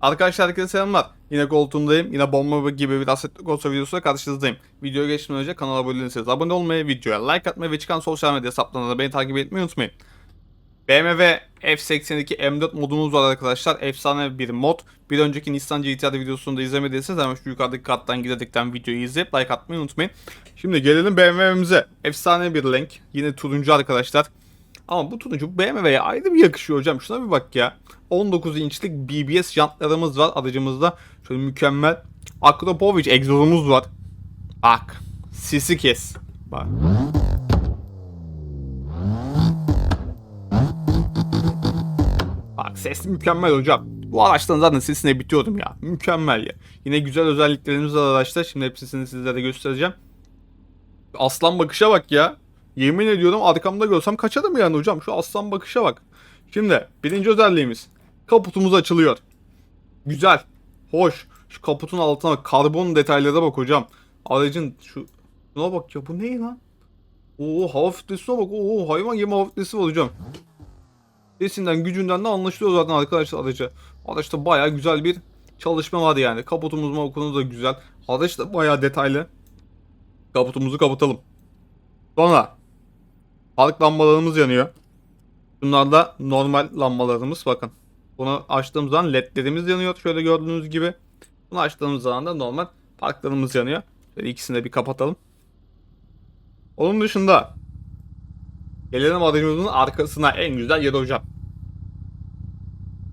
Arkadaşlar herkese selamlar. Yine koltuğumdayım. Yine bomba gibi bir Assetto Corsa videosuyla karşınızdayım. Videoya geçmeden önce kanala abone değilseniz abone olmayı, videoya like atmayı ve çıkan sosyal medya hesaplarına da beni takip etmeyi unutmayın. BMW F82 M4 modumuz var arkadaşlar. Efsane bir mod. Bir önceki Nissan GTR videosunu da izlemediyseniz hemen şu yukarıdaki kattan girdikten videoyu izleyip like atmayı unutmayın. Şimdi gelelim BMW'mize. Efsane bir renk. Yine turuncu arkadaşlar. Ama bu turuncu BMW'ye ayrı bir yakışıyor hocam. Şuna bir bak ya. 19 inçlik BBS jantlarımız var aracımızda. Şöyle mükemmel. Akropovic egzozumuz var. Bak. Sisi kes. Bak. Bak ses mükemmel hocam. Bu araçtan zaten sesine bitiyordum ya. Mükemmel ya. Yine güzel özelliklerimiz var araçta. Şimdi hepsini sizlere göstereceğim. Aslan bakışa bak ya. Yemin ediyorum arkamda görsem kaçarım yani hocam. Şu aslan bakışa bak. Şimdi birinci özelliğimiz. Kaputumuz açılıyor. Güzel. Hoş. Şu kaputun altına. Karbon detaylara bak hocam. Aracın şu... Şuna bak ya bu ne lan? Oo hava filtresine bak. Oo hayvan yeme hava filtresi var hocam. Sesinden gücünden de anlaşılıyor zaten arkadaşlar aracı. Araçta baya güzel bir çalışma var yani. Kaputumuz makunuz da güzel. Araç da baya detaylı. Kaputumuzu kapatalım. Sonra park lambalarımız yanıyor. Bunlar da normal lambalarımız bakın. Bunu açtığımız zaman ledlerimiz yanıyor şöyle gördüğünüz gibi. Bunu açtığımız zaman da normal parklarımız yanıyor. Şöyle ikisini de bir kapatalım. Onun dışında gelelim aracımızın arkasına en güzel yer hocam.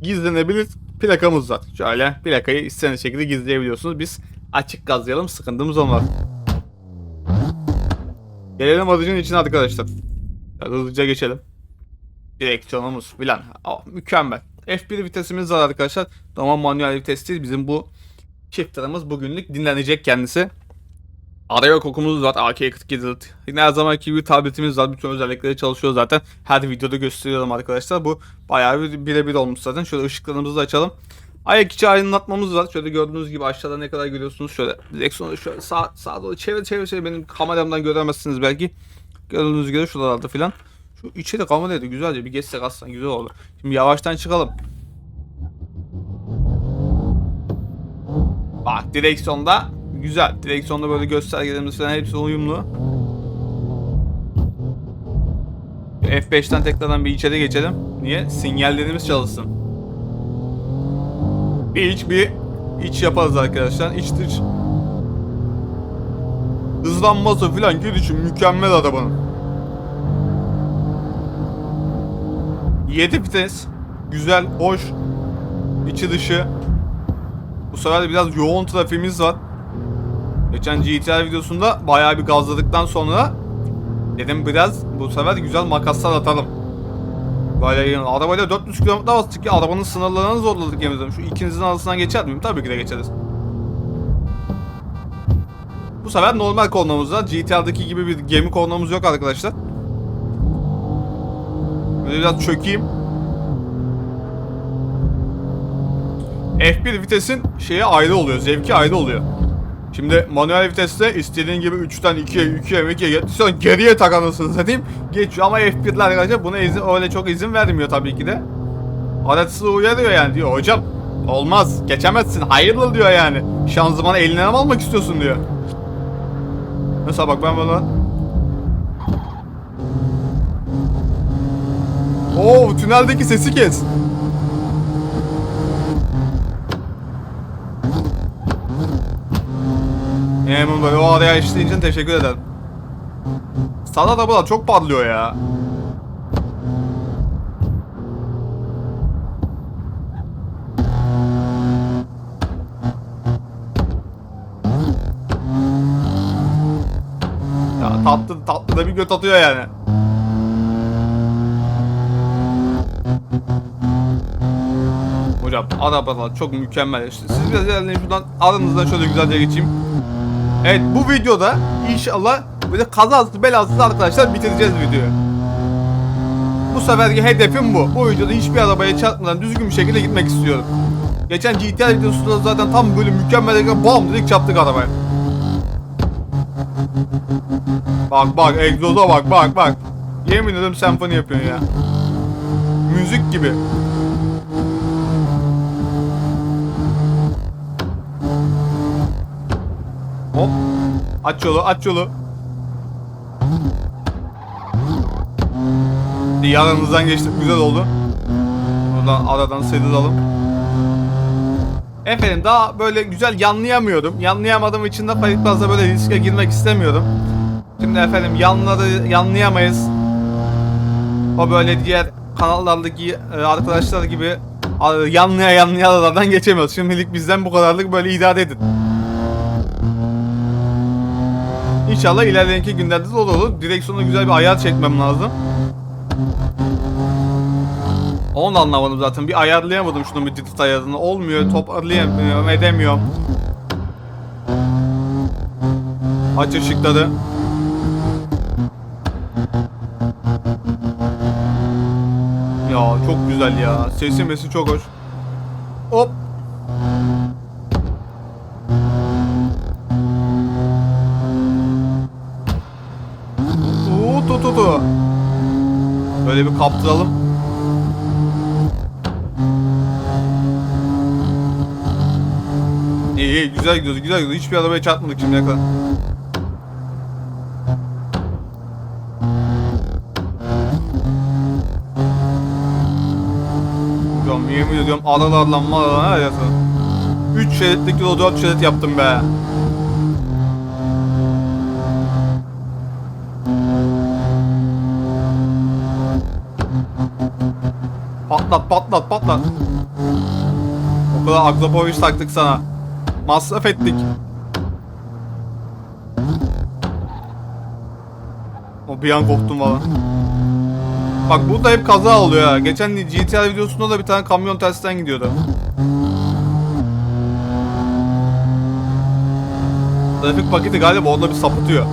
Gizlenebilir plakamız var. Şöyle plakayı istediğiniz şekilde gizleyebiliyorsunuz. Biz açık gazlayalım sıkıntımız olmaz. Gelelim aracın içine arkadaşlar. Hızlıca geçelim. Direksiyonumuz filan. Aa, mükemmel. F1 vitesimiz var arkadaşlar. Tamam manuel vites değil. Bizim bu shifter'ımız bugünlük dinlenecek kendisi. Araya kokumuz var. AK-47 Yine her zamanki gibi tabletimiz var. Bütün özellikleri çalışıyor zaten. Her videoda gösteriyorum arkadaşlar. Bu bayağı bir birebir olmuş zaten. Şöyle ışıklarımızı da açalım. Ayak içi aydınlatmamız var. Şöyle gördüğünüz gibi aşağıda ne kadar görüyorsunuz. Şöyle direksiyonu şöyle sağ, sağa doğru çevir çevir çevir. Benim kameramdan göremezsiniz belki. Gördüğünüz gibi şuralarda filan. Şu içeri kameraydı güzelce bir geçsek aslında güzel oldu. Şimdi yavaştan çıkalım. Bak direksiyonda güzel. Direksiyonda böyle göstergelerimiz falan hepsi uyumlu. F5'ten tekrardan bir içeri geçelim. Niye? Sinyallerimiz çalışsın. Bir iç bir iç yaparız arkadaşlar. İç dış. Hızlanması falan girişi mükemmel arabanın. 7 vites. Güzel, hoş. içi dışı. Bu sefer de biraz yoğun trafiğimiz var. Geçen GTR videosunda bayağı bir gazladıktan sonra dedim biraz bu sefer güzel makaslar atalım. Böyle yani arabayla 400 km bastık ya arabanın sınırlarını zorladık yemin Şu ikinizin arasından geçer miyim? Tabii ki de geçeriz. Bu sefer normal kornamız var. GTR'daki gibi bir gemi kornamız yok arkadaşlar. Böyle biraz çökeyim. F1 vitesin şeyi ayrı oluyor. Zevki ayrı oluyor. Şimdi manuel viteste istediğin gibi 3'ten 2'ye 2'ye 2'ye getiriyorsan geriye tak anasını satayım. Geçiyor ama F1'ler arkadaşlar buna izin, öyle çok izin vermiyor tabii ki de. Araçsı uyarıyor yani diyor hocam olmaz geçemezsin hayırlı diyor yani. Şanzımanı eline mi almak istiyorsun diyor. Mesela bak ben bana Oo tüneldeki sesi kes. Emin böyle o araya işlediğin için teşekkür ederim. Sana da bu da çok parlıyor ya. Tatlı tatlı da bir göt atıyor yani. Hocam arabalar çok mükemmel. İşte siz biraz ilerleyin şuradan aranızdan şöyle güzelce geçeyim. Evet bu videoda inşallah böyle kazasız belasız arkadaşlar bitireceğiz videoyu. Bu seferki hedefim bu. Bu videoda hiçbir arabaya çarpmadan düzgün bir şekilde gitmek istiyorum. Geçen GTR videosunda zaten tam böyle mükemmel bam dedik çarptık arabaya. Bak bak egzoza bak bak bak. Yemin ederim senfoni yapıyorsun ya. Müzik gibi. Hop. Aç yolu aç yolu. Yanınızdan geçtik güzel oldu. Buradan aradan sıyrılalım. Efendim daha böyle güzel yanlayamıyorum. Yanlayamadığım için de fazla böyle riske girmek istemiyorum. Şimdi efendim yanları yanlayamayız. O böyle diğer kanallardaki e, arkadaşlar gibi yanlaya yanlaya aralardan geçemiyoruz. Şimdilik bizden bu kadarlık böyle idare edin. İnşallah ilerleyenki günlerde de olur. Direksiyona güzel bir ayar çekmem lazım. Onu da anlamadım zaten. Bir ayarlayamadım şunun bir titret ayarını. Olmuyor, toparlayamıyorum, edemiyorum. Aç ışıkları. Ya çok güzel ya. Sesi mesi çok hoş. Hop. Oo, tu tu tu. Böyle bir kaptıralım. İyi güzel gidiyoruz güzel gidiyoruz. Hiçbir arabaya çarpmadık şimdiye kadar. Diyorum yemin ediyorum aralarla maralarla her yasa. 3 şeritlik yolu 4 şerit yaptım be. Patlat patlat patlat. O kadar Agropovic taktık sana. Masraf ettik. O bir an korktum valla. Bak burada hep kaza oluyor ha. Geçen GTR videosunda da bir tane kamyon tersten gidiyordu. Trafik paketi galiba orada bir sapıtıyor.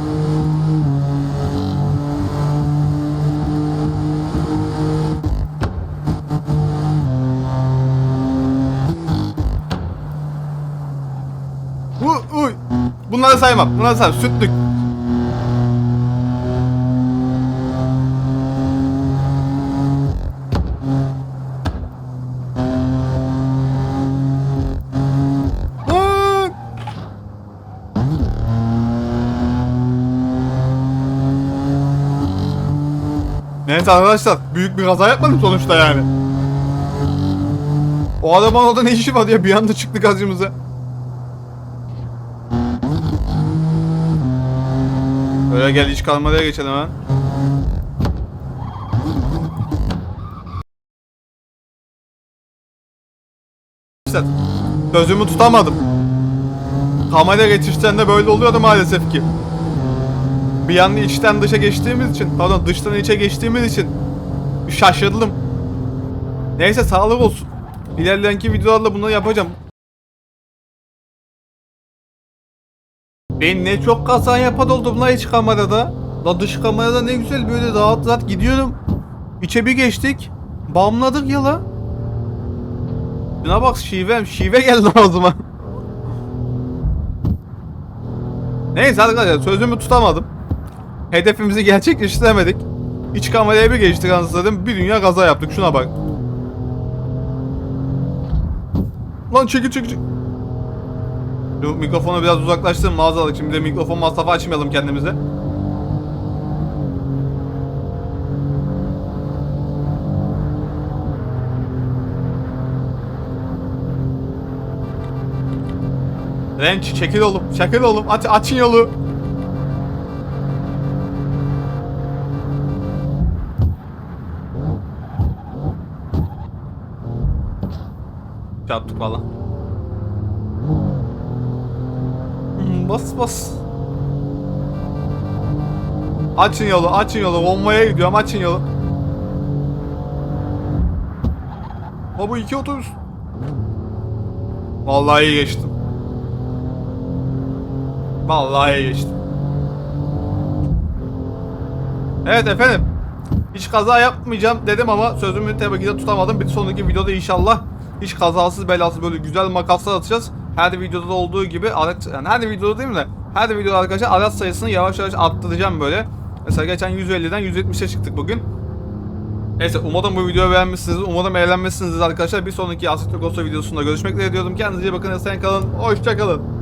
Uy. Bunları saymam. Bunları saymam. Sütlük. Neyse arkadaşlar büyük bir kaza yapmadım sonuçta yani. O adamın orada ne işi var diye bir anda çıktı karşımıza. Böyle gel iç kalmalıya geçelim hemen. İşte sözümü tutamadım. Kamera geçişten de böyle oluyordu maalesef ki. Bir anda içten dışa geçtiğimiz için, pardon dıştan içe geçtiğimiz için şaşırdım. Neyse sağlık olsun. İlerleyenki videolarla bunları yapacağım. Ben ne çok kaza yapan oldum la iç kamerada. La dış kamerada ne güzel böyle rahat rahat gidiyorum. İçe bir geçtik. Bamladık ya la. Şuna bak şivem. Şive geldi o zaman. Neyse arkadaşlar sözümü tutamadım. Hedefimizi gerçekleştiremedik. İç kameraya bir geçtik anasını Bir dünya kaza yaptık. Şuna bak. Lan çekil çekil çekil. Şu mikrofonu biraz uzaklaştırın mağazalık. Şimdi de mikrofon masrafı açmayalım kendimize. Renç çekil oğlum. Çekil oğlum. Aç, açın yolu. Çarptık valla. Bas bas. Açın yolu, açın yolu. Bombaya gidiyorum, açın yolu. Baba iki otobüs. Vallahi iyi geçtim. Vallahi iyi geçtim. Evet efendim. Hiç kaza yapmayacağım dedim ama sözümü tabii ki de tutamadım. Bir sonraki videoda inşallah hiç kazasız belasız böyle güzel makaslar atacağız. Her videoda da olduğu gibi araç, yani her videoda değil mi de her videoda arkadaşlar araç sayısını yavaş yavaş arttıracağım böyle. Mesela geçen 150'den 170'e çıktık bugün. Neyse umarım bu videoyu beğenmişsiniz. Umarım eğlenmişsinizdir arkadaşlar. Bir sonraki Assetto Corsa videosunda görüşmek üzere diyorum. Kendinize iyi bakın. Esen kalın. Hoşça kalın.